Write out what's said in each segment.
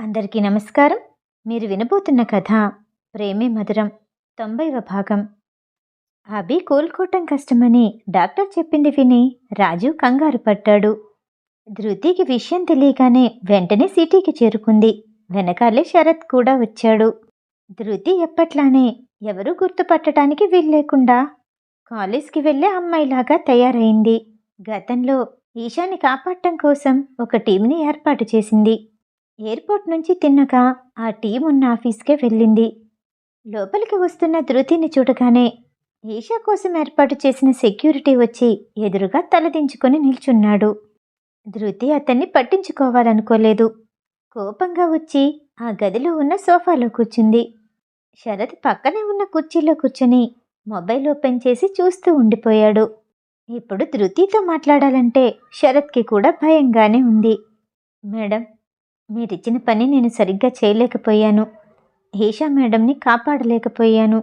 అందరికీ నమస్కారం. మీరు వినబోతున్న కథ ప్రేమే మధురం తొంభైవ భాగం. అభి కోలుకోవటం కష్టమని డాక్టర్ చెప్పింది విని రాజు కంగారు పడ్డాడు. ధృతికి విషయం తెలియగానే వెంటనే సిటీకి చేరుకుంది. వెనకాలే శరత్ కూడా వచ్చాడు. ధృతి ఎప్పట్లానే ఎవరూ గుర్తుపట్టడానికి వీల్లేకుండా కాలేజ్కి వెళ్ళే అమ్మాయిలాగా తయారైంది. గతంలో ఈశాన్ని కాపాడటం కోసం ఒక టీంని ఏర్పాటు చేసింది. ఎయిర్పోర్ట్ నుంచి తిన్నాక ఆ టీం ఉన్న ఆఫీస్కే వెళ్ళింది. లోపలికి వస్తున్న ధృతిని చూడగానే ఈషా కోసం ఏర్పాటు చేసిన సెక్యూరిటీ వచ్చి ఎదురుగా తలదించుకొని నిల్చున్నాడు. ధృతి అతన్ని పట్టించుకోవాలనుకోలేదు. కోపంగా వచ్చి ఆ గదిలో ఉన్న సోఫాలో కూర్చుంది. శరత్ పక్కనే ఉన్న కుర్చీలో కూర్చుని మొబైల్ ఓపెన్ చేసి చూస్తూ ఉండిపోయాడు. ఇప్పుడు ధృతితో మాట్లాడాలంటే శరత్కి కూడా భయంగానే ఉంది. మేడం మీరిచ్చిన పని నేను సరిగ్గా చేయలేకపోయాను. ఈషా మేడంని కాపాడలేకపోయాను.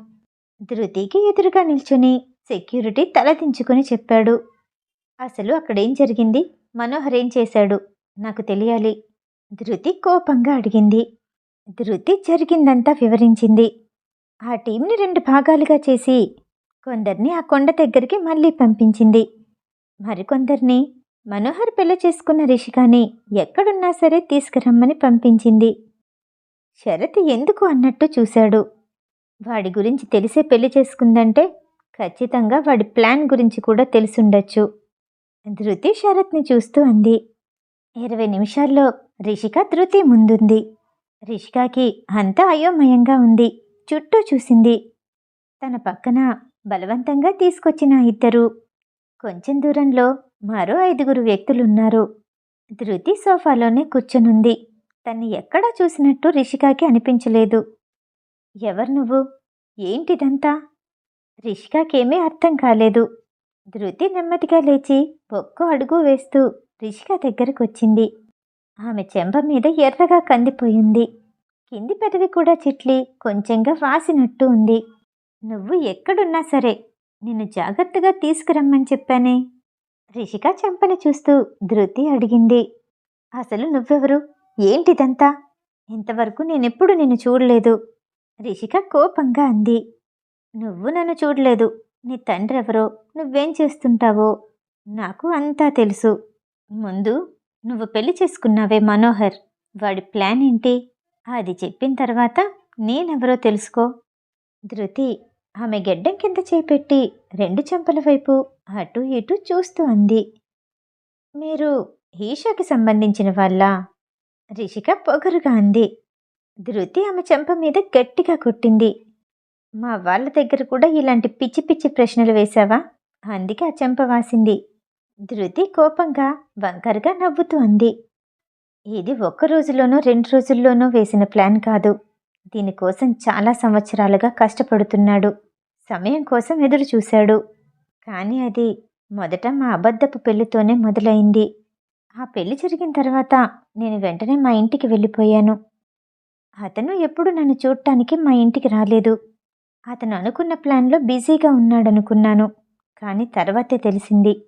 ధృతికి ఎదురుగా నిల్చుని సెక్యూరిటీ తలదించుకుని చెప్పాడు. అసలు అక్కడేం జరిగింది? మనోహర్ ఏం చేశాడు? నాకు తెలియాలి. ధృతి కోపంగా అడిగింది. ధృతి జరిగిందంతా వివరించింది. ఆ టీంని రెండు భాగాలుగా చేసి కొందరిని ఆ కొండ దగ్గరికి మళ్ళీ పంపించింది. మరికొందరిని మనోహర్ పెళ్ళి చేసుకున్న రిషికాని ఎక్కడున్నా సరే తీసుకురమ్మని పంపించింది. శరత్ ఎందుకు అన్నట్టు చూశాడు. వాడి గురించి తెలిసే పెళ్ళి చేసుకుందంటే ఖచ్చితంగా వాడి ప్లాన్ గురించి కూడా తెలుసుండొచ్చు. ధృతి శరత్ని చూస్తూ అంది. ఇరవై నిమిషాల్లో రిషిక ధృతి ముందుంది. రిషికాకి అంతా అయోమయంగా ఉంది. చుట్టూ చూసింది. తన పక్కన బలవంతంగా తీసుకొచ్చిన ఇద్దరు. కొంచెం దూరంలో మరో ఐదుగురు వ్యక్తులున్నారు. ధృతి సోఫాలోనే కూర్చునుంది. తన్ని ఎక్కడా చూసినట్టు రిషికాకి అనిపించలేదు. ఎవరు నువ్వు? ఏంటిదంతా? రిషికాకేమీ అర్థం కాలేదు. ధృతి నెమ్మదిగా లేచి ఒక్కో అడుగు వేస్తూ రిషిక దగ్గరకు వచ్చింది ఆమె చెంప మీద ఎర్రగా కందిపోయింది. కింది పెదవి కూడా చిట్లి కొంచెంగా వాసినట్టు ఉంది. నువ్వు ఎక్కడున్నా సరే నిన్ను జాగ్రత్తగా తీసుకురమ్మని చెప్పానే. రిషిక చెంపని చూస్తూ ధృతి అడిగింది అసలు నువ్వెవరు? ఏంటిదంతా? ఇంతవరకు నేనెప్పుడు నిన్ను చూడలేదు. రిషిక కోపంగా అంది నువ్వు నన్ను చూడలేదు. నీ తండ్రి ఎవరో నువ్వేం చేస్తుంటావో? నాకు అంతా తెలుసు. ముందు నువ్వు పెళ్ళి చేసుకున్నావే మనోహర్. వాడి ప్లాన్ ఏంటి? అది చెప్పిన తర్వాత నేనెవరో తెలుసుకో. ధృతి ఆమె గెడ్డం కింద చేపెట్టి రెండు చెంపల వైపు అటు ఇటు చూస్తూ అంది. మీరు ఈషాకి సంబంధించిన వాళ్ళ? రిషిక పొగరుగా అంది. ధృతి ఆమె చెంప మీద గట్టిగా కొట్టింది. మా వాళ్ళ దగ్గర కూడా ఇలాంటి పిచ్చి పిచ్చి ప్రశ్నలు వేశావా? అందుకే ఆ చెంప వాసింది. ధృతి కోపంగా వంకరగా నవ్వుతూ అంది. ఇది ఒక్క రోజులోనో రెండు రోజుల్లోనో వేసిన ప్లాన్ కాదు. దీనికోసం చాలా సంవత్సరాలుగా కష్టపడుతున్నాడు. సమయం కోసం ఎదురు చూశాడు. కానీ అది మొదట మా అబద్ధపు పెళ్ళితోనే మొదలైంది. ఆ పెళ్ళి జరిగిన తర్వాత నేను వెంటనే మా ఇంటికి వెళ్ళిపోయాను. అతను ఎప్పుడు నన్ను చూడటానికి మా ఇంటికి రాలేదు. అతను అనుకున్న ప్లాన్లో బిజీగా ఉన్నాడనుకున్నాను. కానీ తర్వాతే తెలిసింది.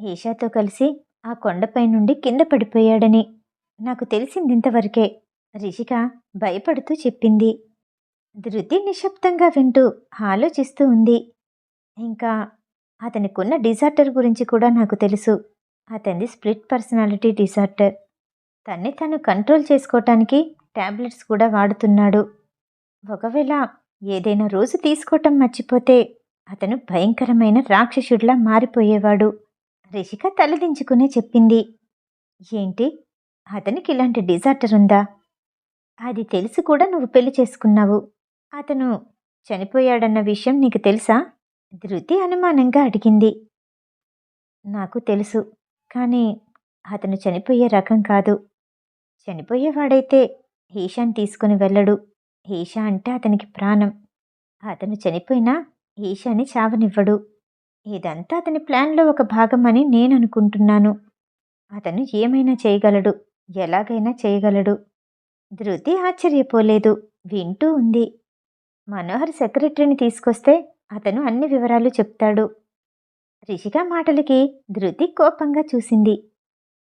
ఈషాతో కలిసి ఆ కొండపై నుండి కింద పడిపోయాడని. నాకు తెలిసింది ఇంతవరకే. రిషిక భయపడుతూ చెప్పింది. ధృతి నిశ్శబ్దంగా వింటూ ఆలోచిస్తూ ఉంది. ఇంకా అతనికున్న డిజార్టర్ గురించి కూడా నాకు తెలుసు. అతనిది స్ప్లిట్ పర్సనాలిటీ డిజార్టర్. తన్ని తను కంట్రోల్ చేసుకోవటానికి ట్యాబ్లెట్స్ కూడా వాడుతున్నాడు. ఒకవేళ ఏదైనా రోజు తీసుకోవటం మర్చిపోతే అతను భయంకరమైన రాక్షసుడిలా మారిపోయేవాడు. రిషిక తలదించుకునే చెప్పింది. ఏంటి? అతనికి ఇలాంటి డిజార్టర్ ఉందా? అది తెలిసి కూడా నువ్వు పెళ్ళి చేసుకున్నావు. అతను చనిపోయాడన్న విషయం నీకు తెలుసా? ధృతి అనుమానంగా అడిగింది. నాకు తెలుసు కానీ అతను చనిపోయే రకం కాదు. చనిపోయేవాడైతే ఈశాన్ తీసుకుని వెళ్ళడు. ఈషా అంటే అతనికి ప్రాణం. అతను చనిపోయినా హీషాని చావనివ్వడు. ఇదంతా అతని ప్లాన్లో ఒక భాగమని నేను అనుకుంటున్నాను అతను ఏమైనా చేయగలడు? ఎలాగైనా చేయగలడు. ధృతి ఆశ్చర్యపోలేదు. వింటూ ఉంది. మనోహర్ సెక్రటరీని తీసుకొస్తే అతను అన్ని వివరాలు చెప్తాడు. రిషిక మాటలకి ధృతి కోపంగా చూసింది.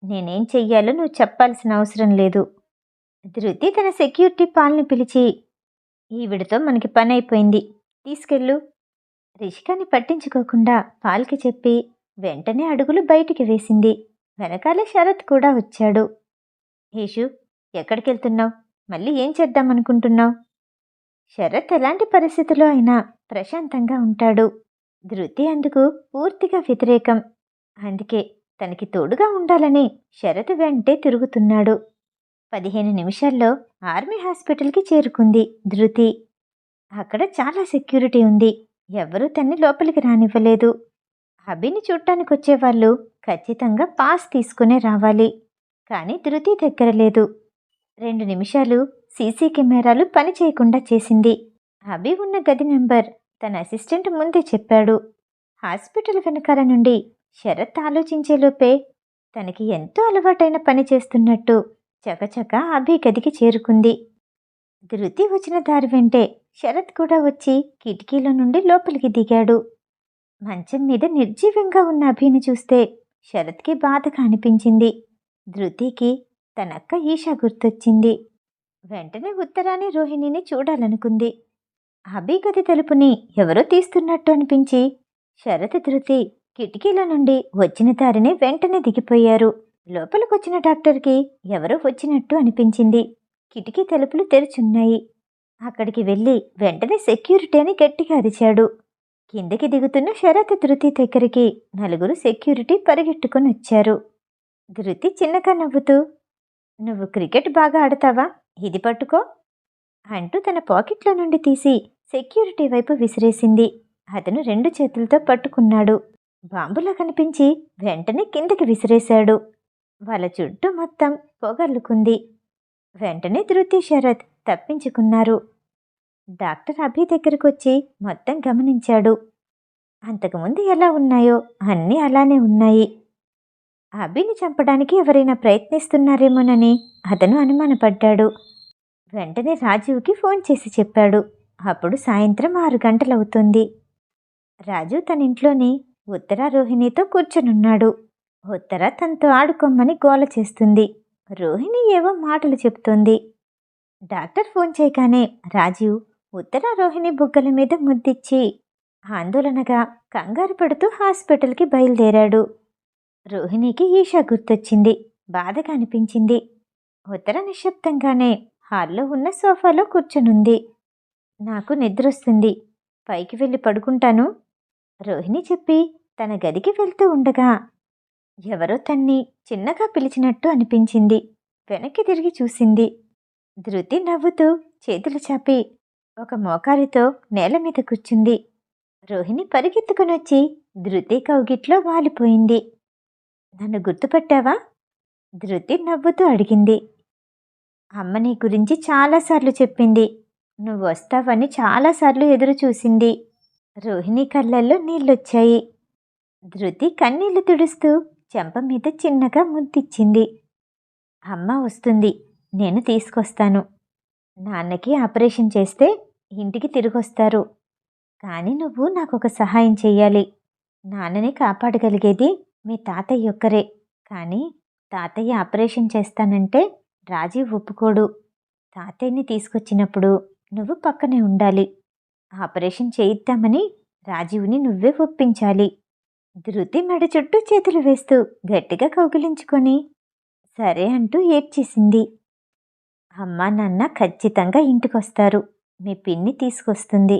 నేనేం చెయ్యాలో నువ్వు చెప్పాల్సిన అవసరం లేదు. ధృతి తన సెక్యూరిటీ పాల్ని పిలిచి ఈవిడతో మనకి పని అయిపోయింది. తీసుకెళ్ళు. రిషికాని పట్టించుకోకుండా పాల్కి చెప్పి వెంటనే అడుగులు బయటికి వేసింది. వెనకాలే శరత్ కూడా వచ్చాడు. యేషు ఎక్కడికెళ్తున్నావు? మళ్ళీ ఏం చేద్దామనుకుంటున్నావు? శరత్ ఎలాంటి పరిస్థితిలో అయినా ప్రశాంతంగా ఉంటాడు. ధృతి అందుకు పూర్తిగా వ్యతిరేకం. అందుకే తనకి తోడుగా ఉండాలని శరత్ వెంటే తిరుగుతున్నాడు. పదిహేను నిమిషాల్లో ఆర్మీ హాస్పిటల్కి చేరుకుంది ధృతి. అక్కడ చాలా సెక్యూరిటీ ఉంది. ఎవరూ తన్ని లోపలికి రానివ్వలేదు. అభిని చూడటానికి వచ్చేవాళ్ళు ఖచ్చితంగా పాస్ తీసుకునే రావాలి. కానీ ధృతి దగ్గర లేదు. రెండు నిమిషాలు సీసీ కెమెరాలు పని చేయకుండా చేసింది. అభి ఉన్న గది నెంబర్ తన అసిస్టెంట్ ముందే చెప్పాడు. హాస్పిటల్ వెనకాల నుండి శరత్ ఆలోచించేలోపే తనకి ఎంతో అలవాటైన పని చేస్తున్నట్టు చకచక అభి గదికి చేరుకుంది. ధృతి వచ్చిన దారి వెంటే శరత్ కూడా వచ్చి కిటికీలో నుండి లోపలికి దిగాడు. మంచం మీద నిర్జీవంగా ఉన్న అభిని చూస్తే శరత్కి బాధగా అనిపించింది. ధృతికి తనక్క ఈషా గుర్తొచ్చింది. వెంటనే ఉత్తరాని రోహిణిని చూడాలనుకుంది. అభి గది తలుపుని ఎవరో తీస్తున్నట్టు అనిపించి శరత్ ధృతి కిటికీల నుండి వచ్చిన దారిని వెంటనే దిగిపోయారు. లోపలికొచ్చిన డాక్టర్కి ఎవరో వచ్చినట్టు అనిపించింది. కిటికీ తలుపులు తెరుచున్నాయి. అక్కడికి వెళ్ళి వెంటనే సెక్యూరిటీ అని గట్టిగా అరిచాడు. కిందకి దిగుతున్న శరత్ ధృతి దగ్గరికి నలుగురు సెక్యూరిటీ పరిగెట్టుకుని వచ్చారు. ధృతి చిన్నగా నవ్వుతూ నువ్వు క్రికెట్ బాగా ఆడతావా? ఇది పట్టుకో అంటూ తన పాకెట్లో నుండి తీసి సెక్యూరిటీ వైపు విసిరేసింది. అతను రెండు చేతులతో పట్టుకున్నాడు. బాంబులా కనిపించి వెంటనే కిందకి విసిరేశాడు. వాళ్ళ చుట్టూ మొత్తం పొగర్లుకుంది. వెంటనే ధృతి శరత్ తప్పించుకున్నారు. డాక్టర్ అభి దగ్గరకు వచ్చి మొత్తం గమనించాడు. అంతకుముందు ఎలా ఉన్నాయో అన్నీ అలానే ఉన్నాయి. అభిని చంపడానికి ఎవరైనా ప్రయత్నిస్తున్నారేమోనని అతను అనుమానపడ్డాడు. వెంటనే రాజీవ్కి ఫోన్ చేసి చెప్పాడు. అప్పుడు సాయంత్రం ఆరు గంటలవుతుంది. రాజు తన ఇంట్లోనే ఉత్తర రోహిణితో కూర్చొనున్నాడు. ఉత్తర తనతో ఆడుకోమని గోల చేస్తుంది. రోహిణి ఏవో మాటలు చెప్తోంది. డాక్టర్ ఫోన్ చేయగానే రాజీవ్ ఉత్తర రోహిణి బుగ్గల మీద ముద్దిచ్చి ఆందోళనగా కంగారు పడుతూ హాస్పిటల్కి బయలుదేరాడు. రోహిణికి ఈషా గుర్తొచ్చింది. బాధగా అనిపించింది. ఉత్తర నిశ్శబ్దంగానే హాల్లో ఉన్న సోఫాలో కూర్చునుంది. నాకు నిద్రొస్తుంది. పైకి వెళ్ళి పడుకుంటాను. రోహిణి చెప్పి తన గదికి వెళ్తూ ఉండగా ఎవరో తన్ని చిన్నగా పిలిచినట్టు అనిపించింది. వెనక్కి తిరిగి చూసింది. ధృతి నవ్వుతూ చేతులు చాపి ఒక మోకాలితో నేల మీద కూర్చుంది. రోహిణి పరిగెత్తుకునొచ్చి ధృతి కౌగిట్లో వాలిపోయింది. నన్ను గుర్తుపట్టావా? ధృతి నవ్వుతూ అడిగింది. అమ్మ నీ గురించి చాలాసార్లు చెప్పింది. నువ్వు వస్తావని చాలాసార్లు ఎదురు చూసింది. రోహిణి కళ్ళల్లో నీళ్ళొచ్చాయి. ధృతి కన్నీళ్ళు తుడుస్తూ చెంప మీద చిన్నగా ముద్దిచ్చింది. అమ్మ వస్తుంది నేను తీసుకొస్తాను. నాన్నకి ఆపరేషన్ చేస్తే ఇంటికి తిరిగొస్తారు. కానీ నువ్వు నాకు ఒక సహాయం చెయ్యాలి. నాన్నని కాపాడగలిగేది మీ తాతయ్య ఒక్కరే. కానీ తాతయ్య ఆపరేషన్ చేస్తానంటే రాజీవ్ ఒప్పుకోడు. తాతయ్యని తీసుకొచ్చినప్పుడు నువ్వు పక్కనే ఉండాలి. ఆపరేషన్ చేయిద్దామని రాజీవ్ని నువ్వే ఒప్పించాలి. ధృతి మెడ చుట్టూ చేతులు వేస్తూ గట్టిగా కౌగిలించుకొని సరే అంటూ ఏడ్చేసింది. అమ్మా నాన్న ఖచ్చితంగా ఇంటికొస్తారు. మీ పిన్ని తీసుకొస్తుంది.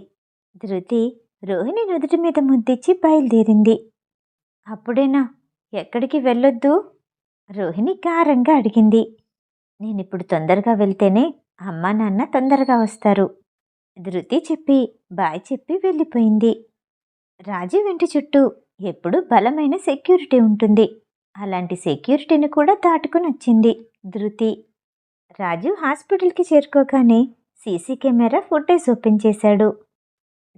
ధృతి రోహిణి నుదుటి మీద ముద్దిచ్చి బయలుదేరింది. అప్పుడేనా? ఎక్కడికి వెళ్ళొద్దు? రోహిణి గారంగా అడిగింది. నేనిప్పుడు తొందరగా వెళ్తేనే అమ్మా నాన్న తొందరగా వస్తారు. ధృతి చెప్పి బాయ్ చెప్పి వెళ్ళిపోయింది. రాజు వెంటి చుట్టూ ఎప్పుడూ బలమైన సెక్యూరిటీ ఉంటుంది. అలాంటి సెక్యూరిటీని కూడా దాటుకుని వచ్చింది ధృతి. రాజు హాస్పిటల్కి చేరుకోగానే సీసీ కెమెరా ఫుటేజ్ ఓపెన్ చేశాడు.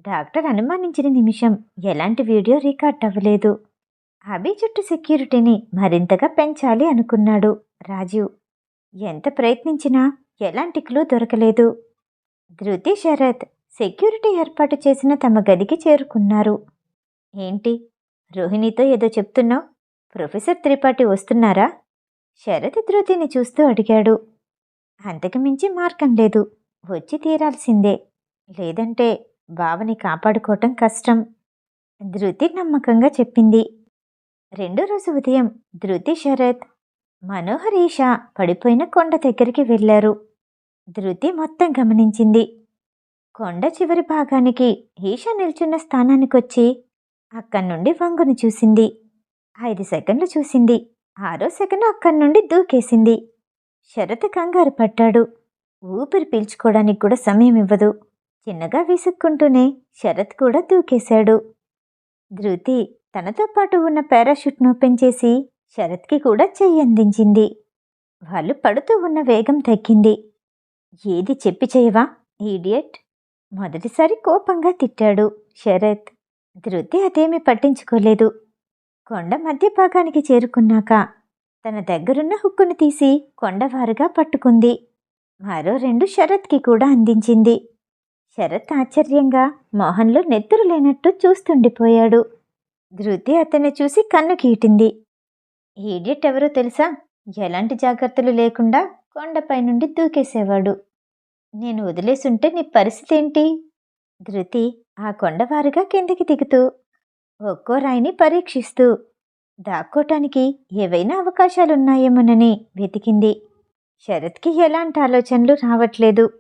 డాక్టర్ అనుమానించిన నిమిషం ఎలాంటి వీడియో రికార్డ్ అవ్వలేదు. అభి చుట్టూ సెక్యూరిటీని మరింతగా పెంచాలి అనుకున్నాడు రాజీవ్ ఎంత ప్రయత్నించినా ఎలాంటి క్లూ దొరకలేదు. ధృతి శరత్ సెక్యూరిటీ ఏర్పాటు చేసిన తమ గదికి చేరుకున్నారు. ఏంటి? రోహిణితో ఏదో చెప్తున్నావు? ప్రొఫెసర్ త్రిపాఠి వస్తున్నారా? శరత్ ధృతిని చూస్తూ అడిగాడు. అంతకు మించి మార్గం లేదు. వచ్చి తీరాల్సిందే. లేదంటే బావని కాపాడుకోవటం కష్టం. ధృతి నమ్మకంగా చెప్పింది. రెండో రోజు ఉదయం ధృతి శరత్ మనోహర్ ఈషా పడిపోయిన కొండ దగ్గరికి వెళ్ళారు. ధృతి మొత్తం గమనించింది. కొండ చివరి భాగానికి ఈషా నిల్చున్న స్థానానికొచ్చి అక్కడి నుండి వంగును చూసింది. ఐదు సెకండ్లు చూసింది. ఆరో సెకండ్ అక్కడి నుండి దూకేసింది. శరత్ కంగారు పట్టాడు ఊపిరి పీల్చుకోవడానికి కూడా సమయం ఇవ్వదు. చిన్నగా విసుక్కుంటూనే శరత్ కూడా దూకేశాడు. ధృతి తనతో పాటు ఉన్న పారాషూట్ను ఓపెన్ చేసి శరత్కి కూడా చెయ్యి అందించింది. వాళ్ళు పడుతూ ఉన్న వేగం తగ్గింది. ఏది చెప్పి చేయవా ఈడియట్ మొదటిసారి కోపంగా తిట్టాడు శరత్. ధృతి అదేమీ పట్టించుకోలేదు. కొండ మధ్య భాగానికి చేరుకున్నాక తన దగ్గరున్న హుక్కును తీసి కొండవారుగా పట్టుకుంది. మరో రెండు శరత్కి కూడా అందించింది. శరత్ ఆశ్చర్యంగా మోహన్లో నెత్తురు లేనట్టు చూస్తుండిపోయాడు. ధృతి అతన్ని చూసి కన్ను కీటింది. ఈడియట్ ఎవరో తెలుసా? ఎలాంటి జాగ్రత్తలు లేకుండా కొండపై నుండి దూకేసేవాడు. నేను వదిలేసుంటే నీ పరిస్థితి ఏంటి ధృతి ఆ కొండవారుగా కిందికి దిగుతూ ఒక్కో రాయిని పరీక్షిస్తూ దాక్కోటానికి ఏవైనా అవకాశాలున్నాయేమోనని వెతికింది. శరత్కి ఎలాంటి ఆలోచనలు రావట్లేదు.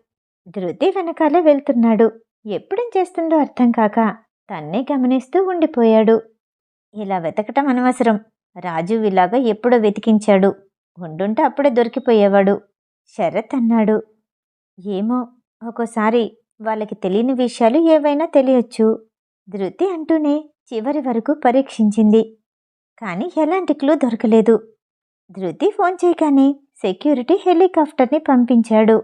ధృతి వెనకాలే వెళ్తున్నాడు. ఎప్పుడేం చేస్తుందో అర్థం కాక తన్నే గమనిస్తూ ఉండిపోయాడు. ఇలా వెతకటం అనవసరం. రాజు ఇలాగా ఎప్పుడో వెతికించాడు? ఉండుంటే అప్పుడే దొరికిపోయేవాడు. శరత్ అన్నాడు. ఏమో ఒక్కోసారి వాళ్ళకి తెలియని విషయాలు ఏవైనా తెలియచ్చు. ధృతి అంటూనే చివరి వరకు పరీక్షించింది. కానీ ఎలాంటి క్లూ దొరకలేదు. ధృతి ఫోన్ చేయగానే సెక్యూరిటీ హెలికాప్టర్ని పంపించాడు.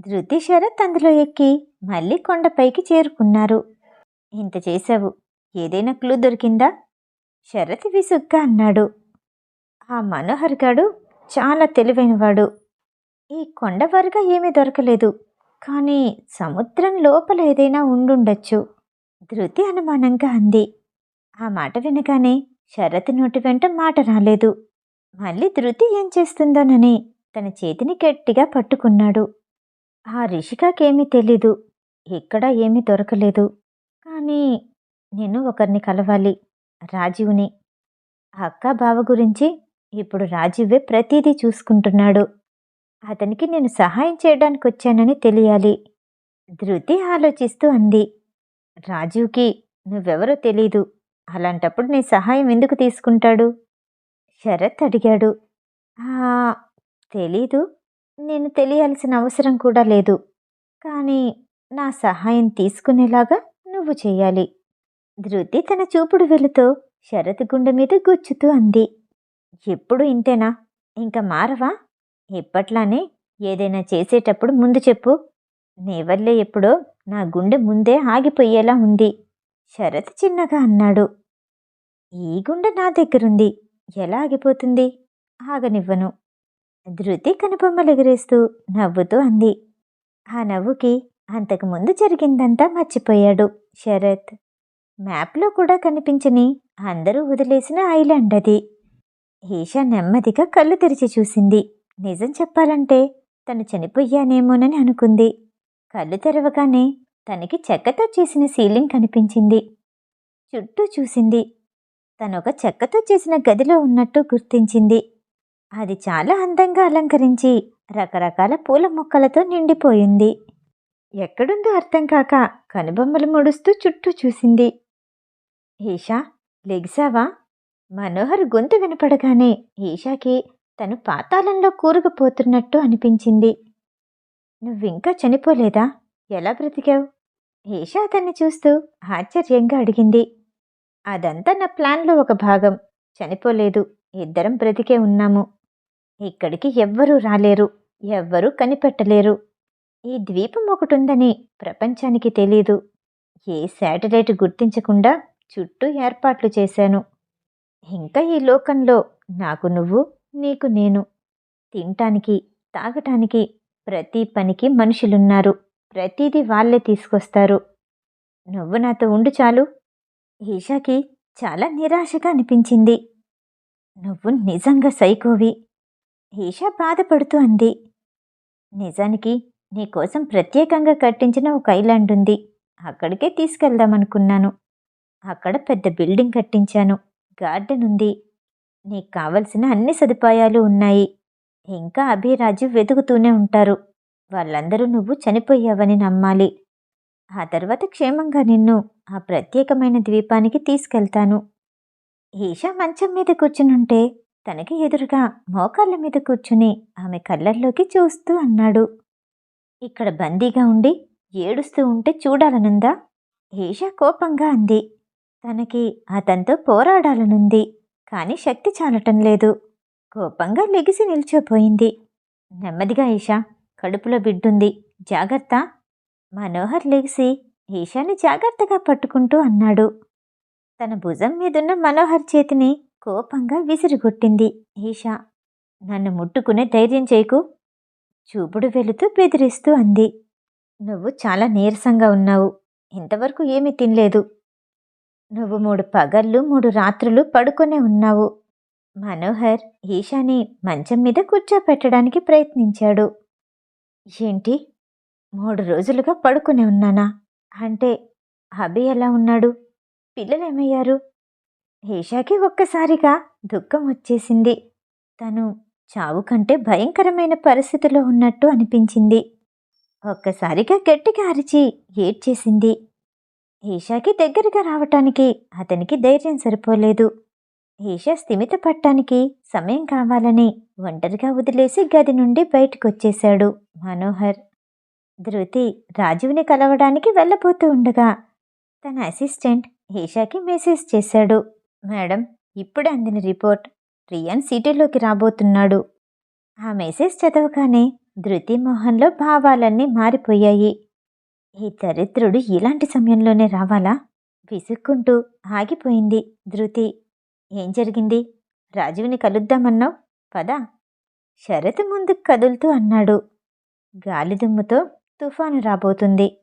ధృతి శరత్ అందులో ఎక్కి మళ్ళీ కొండపైకి చేరుకున్నారు. ఇంత చేశావు. ఏదైనా క్లూ దొరికిందా? శరత్ విసుగ్గా అన్నాడు. ఆ మనోహర్ గాడు చాలా తెలివైనవాడు. ఈ కొండ కొండవరగా ఏమీ దొరకలేదు. కానీ సముద్రం లోపల ఏదైనా ఉండుండొచ్చు. ధృతి అనుమానంగా అంది. ఆ మాట వినగానే శరత్ నోటి వెంట మాట రాలేదు. మళ్ళీ ధృతి ఏం చేస్తుందోనని తన చేతిని గట్టిగా పట్టుకున్నాడు. ఆ రిషికాకేమీ తెలీదు. ఎక్కడా ఏమీ దొరకలేదు. కానీ నేను ఒకరిని కలవాలి. రాజీవ్ని. అక్క బావ గురించి ఇప్పుడు రాజీవే ప్రతిదీ చూసుకుంటున్నాడు. అతనికి నేను సహాయం చేయడానికి వచ్చానని తెలియాలి. ధృతి ఆలోచిస్తూ అంది. రాజీవ్కి నువ్వెవరో తెలీదు. అలాంటప్పుడు నీ సహాయం ఎందుకు తీసుకుంటాడు? శరత్ అడిగాడు. తెలీదు. నేను తెలియాల్సిన అవసరం కూడా లేదు. కానీ నా సహాయం తీసుకునేలాగా నువ్వు చేయాలి. ధృతి తన చూపుడు వెలుతో శరత్ గుండె మీద గుచ్చుతూ అంది. ఎప్పుడు ఇంతేనా? ఇంకా మారవా? ఎప్పట్లానే ఏదైనా చేసేటప్పుడు ముందు చెప్పు. నీ వల్లే ఎప్పుడో నా గుండె ముందే ఆగిపోయేలా ఉంది శరత్ చిన్నగా అన్నాడు. ఈ గుండె నా దగ్గరుంది. ఎలా ఆగిపోతుంది? ఆగనివ్వను. ధృతి కనుబొమ్మలెగిరేస్తూ నవ్వుతూ అంది. ఆ నవ్వుకి అంతకుముందు జరిగిందంతా మర్చిపోయాడు శరత్. మ్యాప్లో కూడా కనిపించని అందరూ వదిలేసిన ఐలాండ్ అది. ఈషా నెమ్మదిగా కళ్ళు తెరిచి చూసింది. నిజం చెప్పాలంటే తను చనిపోయానేమోనని అనుకుంది. కళ్ళు తెరవగానే తనకి చెక్కతో చేసిన సీలింగ్ కనిపించింది. చుట్టూ చూసింది. తనొక చెక్కతో చేసిన గదిలో ఉన్నట్టు గుర్తించింది. అది చాలా అందంగా అలంకరించి రకరకాల పూల మొక్కలతో నిండిపోయింది. ఎక్కడుందో అర్థం కాక కనుబొమ్మలు ముడుస్తూ చుట్టూ చూసింది. ఈషా లెగ్సావా? మనోహర్ గొంతు వినపడగానే ఈషాకి తను పాతాళంలో కూరుకుపోతున్నట్టు అనిపించింది. నువ్వింకా చనిపోలేదా? ఎలా బ్రతికావు? ఈషా అతన్ని చూస్తూ ఆశ్చర్యంగా అడిగింది. అదంతా నా ప్లాన్లో ఒక భాగం. చనిపోలేదు. ఇద్దరం బ్రతికే ఉన్నాము. ఇక్కడికి ఎవ్వరూ రాలేరు. ఎవ్వరూ కనిపెట్టలేరు. ఈ ద్వీపం ఒకటుందని ప్రపంచానికి తెలీదు. ఏ శాటిలైట్ గుర్తించకుండా చుట్టూ ఏర్పాట్లు చేశాను. ఇంకా ఈ లోకంలో నాకు నువ్వు నీకు నేను. తినటానికి తాగటానికి ప్రతి పనికి మనుషులున్నారు. ప్రతిదీ వాళ్ళే తీసుకొస్తారు. నువ్వు నాతో ఉండు చాలు. ఈషాకి చాలా నిరాశగా అనిపించింది. నువ్వు నిజంగా సైకోవి. ఈషా బాధపడుతూ అంది. నిజానికి నీకోసం ప్రత్యేకంగా కట్టించిన ఒక ఐలాండ్ ఉంది. అక్కడికే తీసుకెళ్దామనుకున్నాను. అక్కడ పెద్ద బిల్డింగ్ కట్టించాను. గార్డెన్ ఉంది. నీకు కావలసిన అన్ని సదుపాయాలు ఉన్నాయి. ఇంకా అభిరాజు వెతుకుతూనే ఉంటారు. వాళ్ళందరూ నువ్వు చనిపోయావని నమ్మాలి. ఆ తర్వాత క్షేమంగా నిన్ను ఆ ప్రత్యేకమైన ద్వీపానికి తీసుకెళ్తాను. ఈషా మంచం మీద కూర్చునుంటే తనకి ఎదురుగా మోకాళ్ళ మీద కూర్చుని ఆమె కళ్ళల్లోకి చూస్తూ అన్నాడు. ఇక్కడ బందీగా ఉండి ఏడుస్తూ ఉంటే చూడాలనుందా? ఈషా కోపంగా అంది. తనకి అతనితో పోరాడాలనుంది కానీ శక్తి చాలటం లేదు. కోపంగా లెగిసి నిల్చోపోయింది. నెమ్మదిగా ఈషా కడుపులో బిడ్డుంది. జాగ్రత్త. మనోహర్ లెగిసి ఈషాని జాగ్రత్తగా పట్టుకుంటూ అన్నాడు. తన భుజం మీదున్న మనోహర్ చేతిని కోపంగా విసిరిగొట్టింది ఈషా. నన్ను ముట్టుకునే ధైర్యం చేయకు. చూపుడు వెళుతూ బెదిరిస్తూ అంది. నువ్వు చాలా నీరసంగా ఉన్నావు. ఇంతవరకు ఏమీ తినలేదు. నువ్వు మూడు పగళ్ళు మూడు రాత్రులు పడుకునే ఉన్నావు. మనోహర్ ఈషాని మంచం మీద కూర్చోపెట్టడానికి ప్రయత్నించాడు. ఏంటి? మూడు రోజులుగా పడుకునే ఉన్నానా? అంటే అభి ఎలా ఉన్నాడు? పిల్లలేమయ్యారు ఈషాకి ఒక్కసారిగా దుఃఖం వచ్చేసింది. తను చావు కంటే భయంకరమైన పరిస్థితిలో ఉన్నట్టు అనిపించింది. ఒక్కసారిగా గట్టిగా అరిచి ఏడ్చేసింది. ఈషాకి దగ్గరగా రావటానికి అతనికి ధైర్యం సరిపోలేదు. ఈషా స్థిమిత పట్టానికి సమయం కావాలని ఒంటరిగా వదిలేసి గది నుండి బయటకొచ్చేశాడు మనోహర్. ధృతి రాజుని కలవడానికి వెళ్ళబోతూ ఉండగా తన అసిస్టెంట్ ఈషాకి మెసేజ్ చేశాడు. మేడం ఇప్పుడే అందిన రిపోర్ట్ రియాన్ సిటీలోకి రాబోతున్నాడు. ఆ మెసేజ్ చదవగానే ధృతి మొహంలో భావాలన్నీ మారిపోయాయి. ఈ దరిద్రుడు ఇలాంటి సమయంలోనే రావాలా? విసుక్కుంటూ ఆగిపోయింది ధృతి. ఏం జరిగింది? రాజువిని కలుద్దామన్నావు? పదా. శరత్ ముందుకు కదులుతూ అన్నాడు. గాలిదుమ్ముతో తుఫాను రాబోతుంది.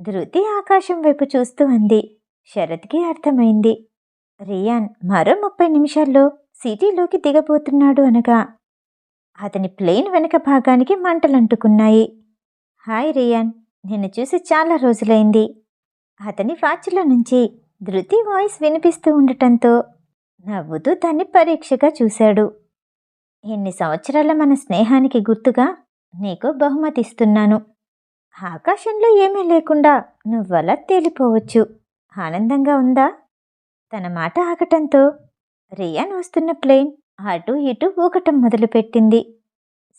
ధృతి ఆకాశం వైపు చూస్తూ అంది. శరత్కి అర్థమైంది. రియాన్ మరో ముప్పై నిమిషాల్లో సిటీలోకి దిగబోతున్నాడు అనగా. అతని ప్లేన్ వెనక భాగానికి మంటలంటుకున్నాయి. Hi rayon. నిన్ను చూసి చాలా రోజులైంది. అతని వాచ్లో నుంచి ధృతి వాయిస్ వినిపిస్తూ ఉండటంతో నవ్వుతూ దాన్ని పరీక్షగా చూశాడు. ఎన్ని సంవత్సరాల మన స్నేహానికి గుర్తుగా నీకు బహుమతి ఇస్తున్నాను. ఆకాశంలో ఏమీ లేకుండా నువ్వలా తేలిపోవచ్చు. ఆనందంగా ఉందా? తన మాట ఆగటంతో రియాన్ వస్తున్న ప్లేన్ అటు ఇటు ఊగటం మొదలుపెట్టింది.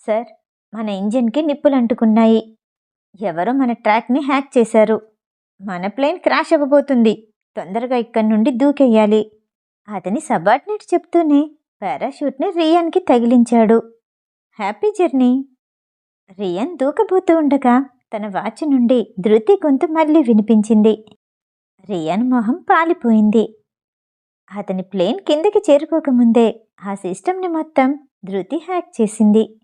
సార్ మన ఇంజిన్కి నిప్పులు అంటుకున్నాయి ఎవరో మన ట్రాక్ని హ్యాక్ చేశారు. మన ప్లేన్ క్రాష్ అవ్వబోతుంది. తొందరగా ఇక్కడి నుండి దూకెయ్యాలి అతని సబార్డినేట్ చెప్తూనే పారాషూట్ని రియాన్కి తగిలించాడు. Happy journey. రియాన్ దూకబోతూ ఉండగా తన వాచ్ నుండి ధృతి గొంతు మళ్ళీ వినిపించింది. రియాన్ మొహం పాలిపోయింది. అతని ప్లేన్ కిందకి చేరుకోకముందే ఆ సిస్టమ్ని మొత్తం ధృతి హ్యాక్ చేసింది.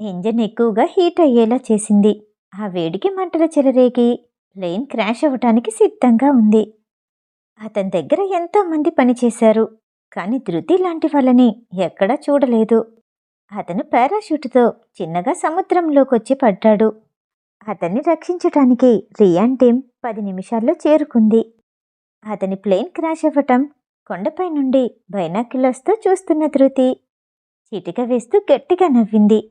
ఇంజన్ ఎక్కువగా హీట్ అయ్యేలా చేసింది. ఆ వేడికి మంటల చెలరేగి ప్లేన్ క్రాష్ అవ్వటానికి సిద్ధంగా ఉంది. అతని దగ్గర ఎంతోమంది పనిచేశారు కానీ ధృతి లాంటి వాళ్ళని ఎక్కడా చూడలేదు. అతను పారాషూట్తో చిన్నగా సముద్రంలోకొచ్చి పడ్డాడు. అతన్ని రక్షించటానికి రియాన్ టీం పది నిమిషాల్లో చేరుకుంది. అతని ప్లేన్ క్రాష్ అవ్వటం కొండపై నుండి బైనాక్యులర్స్తో చూస్తున్న ధృతి చిటిక వేస్తూ గట్టిగా నవ్వింది.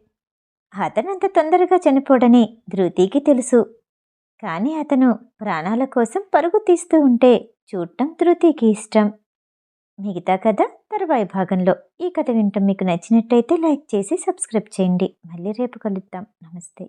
అతనంత తొందరగా చనిపోడని ధృతికి తెలుసు. కానీ అతను ప్రాణాల కోసం పరుగు తీస్తూ ఉంటే చూడటం ధృతికి ఇష్టం. మిగతా కథ తర్వాయి భాగంలో ఈ కథ వింటం మీకు నచ్చినట్టయితే లైక్ చేసి సబ్స్క్రైబ్ చేయండి. మళ్ళీ రేపు కలుద్దాం. నమస్తే.